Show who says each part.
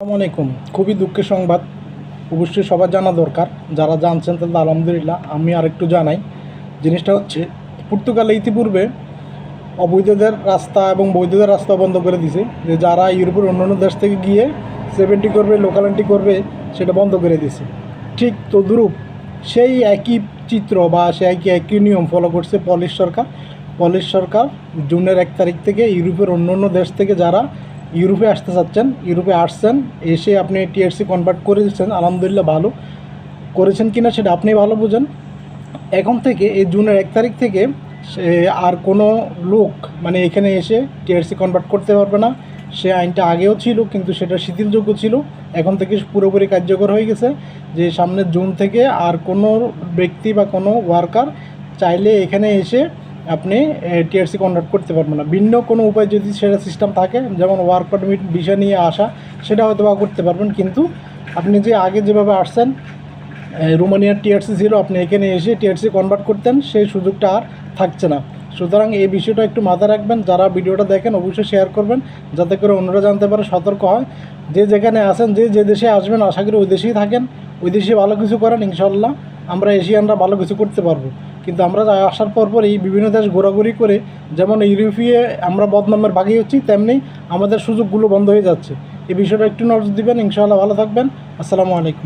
Speaker 1: আসসালামু আলাইকুম। খুবই দুঃখের সংবাদ। অবশ্যই সবার জানা দরকার। যারা জানছেন তাহলে আলহামদুলিল্লাহ, আমি আরেকটু জানাই। জিনিসটা হচ্ছে, পর্তুগালে ইতিপূর্বে অবৈধদের রাস্তা এবং বৈধদের রাস্তা বন্ধ করে দিছে। যে যারা ইউরোপের অন্যান্য দেশ থেকে গিয়ে সেভেন্টি করবে লোকালিটি করবে, সেটা বন্ধ করে দিছে। ঠিক তদ্রূপ সেই একই চিত্র বা সেই একই একই নিয়ম ফলো করছে পলিশ সরকার। পলিশ সরকার জুনের এক তারিখ থেকে ইউরোপের অন্য অন্য দেশ থেকে যারা ইউরোপে আসতে চাচ্ছেন, ইউরোপে আসছেন, এসে আপনি টিআরসি কনভার্ট করে দিচ্ছেন, আলহামদুলিল্লাহ ভালো। করেছেন কিনা সেটা আপনি ভালো বোঝেন। এখন থেকে, এই জুনের এক তারিখ থেকে, সে আর কোনো লোক মানে এখানে এসে টিআরসি কনভার্ট করতে পারবে না। সে আইনটা আগেও ছিল, কিন্তু সেটা শিথিলযোগ্য ছিল। এখন থেকে পুরোপুরি কার্যকর হয়ে গেছে যে সামনের জুন থেকে আর কোনো ব্যক্তি বা কোনো ওয়ার্কার চাইলে এখানে এসে আপনি টিআরসি কনভার্ট করতে পারবেন না। ভিন্ন কোনো উপায় যদি সেটা সিস্টেম থাকে, যেমন ওয়ার্ক পারমিট বিষয় নিয়ে আসা, সেটা হয়তো বা করতে পারবেন, কিন্তু আপনি যে আগে যেভাবে আসছেন রোমানিয়ার টিআরসি ছিল, আপনি এখানে এসে টিআরসি কনভার্ট করতেন, সেই সুযোগটা আর থাকছে না। সুতরাং এই বিষয়টা একটু মাথায় রাখবেন, যারা ভিডিওটা দেখেন অবশ্যই শেয়ার করবেন, যাতে করে অন্যরা জানতে পারে, সতর্ক হয়। যে যেখানে আসেন যে যে দেশে আসবেন, আশা করি ওই দেশেই থাকেন, ওই দেশে ভালো কিছু করেন ইনশাল্লাহ আমরা এশিয়ানরা ভালো কিছু করতে পারব। কিন্তু আমরা আসার পর পরই বিভিন্ন দেশ ঘোরাঘুরি করে, যেমন ইউরোপীয় আমরা বদনামের ভাগি হচ্ছি, তেমনি আমাদের সুযোগগুলো বন্ধ হয়ে যাচ্ছে। এই বিষয়টা একটু নজর দেবেন, ইনশাআল্লাহ ভালো থাকবেন। আসসালামু আলাইকুম।